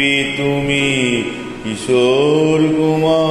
শিল্পী তুমি কিশোর কুমার।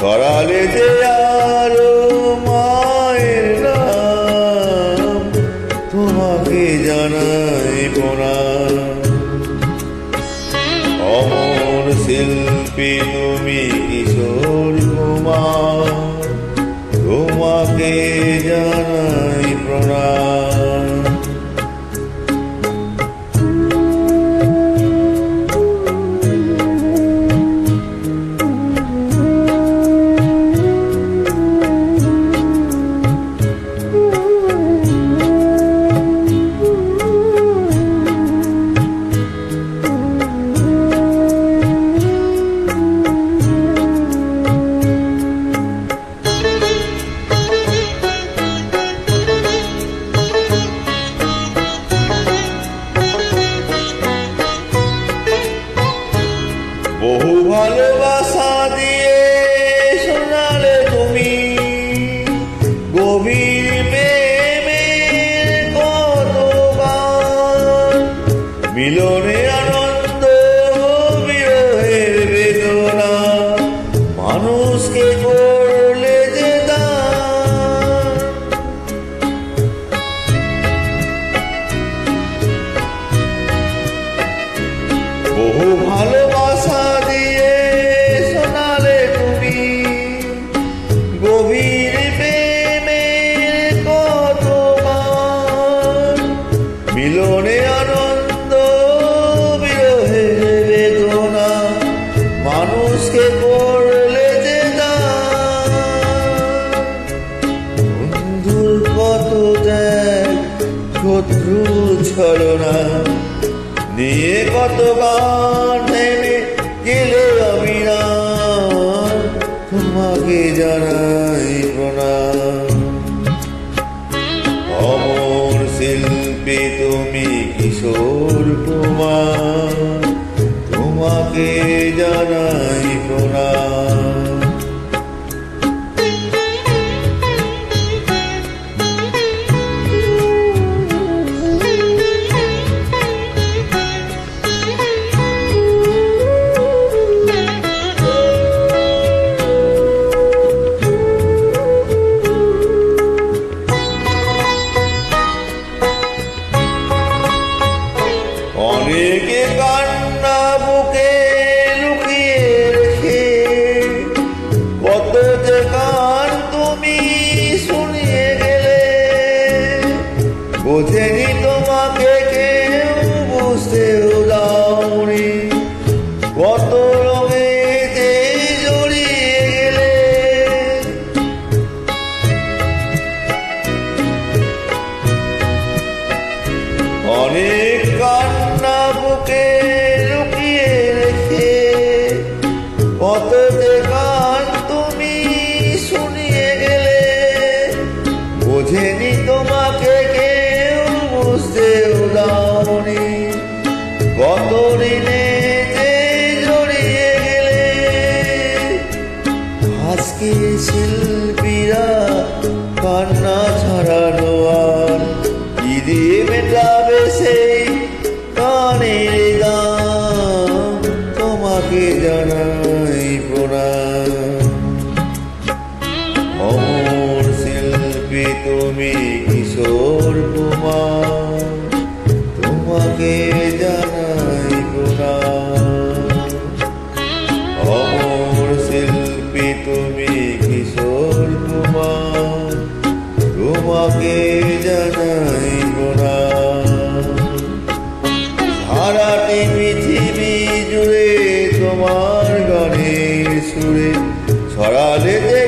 ছড়ালে যে আরও মায়ের নাম তোমাকে জানাই প্রণাম। অমর শিল্পী তুমি millones. ছলনা নিয়ে কত গান থেমে গেলে অবিরাম তোমাকে জানাই প্রণাম। অমর শিল্পী তুমি কিশোর কুমার। তোমাকে জানাই অনেকে কান্না বুকে লুকিয়ে রেখে। কত যে গান তুমি শুনিয়ে গেলে বোঝেনি তোমাকে কত যে গান তুমি শুনিয়ে গেলে? বোঝেনি তোমাকে কেউ বুঝতেও দাওনি কত ঋণে যে জড়িয়ে গেলে? আজকে শিল্পীরা কান্না ছাড়ানো আর কি দিয়ে মেটাবে সেই তুমি কিশোর কুমার, তোমাকে জানাই প্রণাম। অমর শিল্পী তুমি কিশোর কুমার, তোমাকে জানাই প্রণাম। সারাটি পৃথিবী জুড়ে তোমার গানের সুরে ছড়ালে যে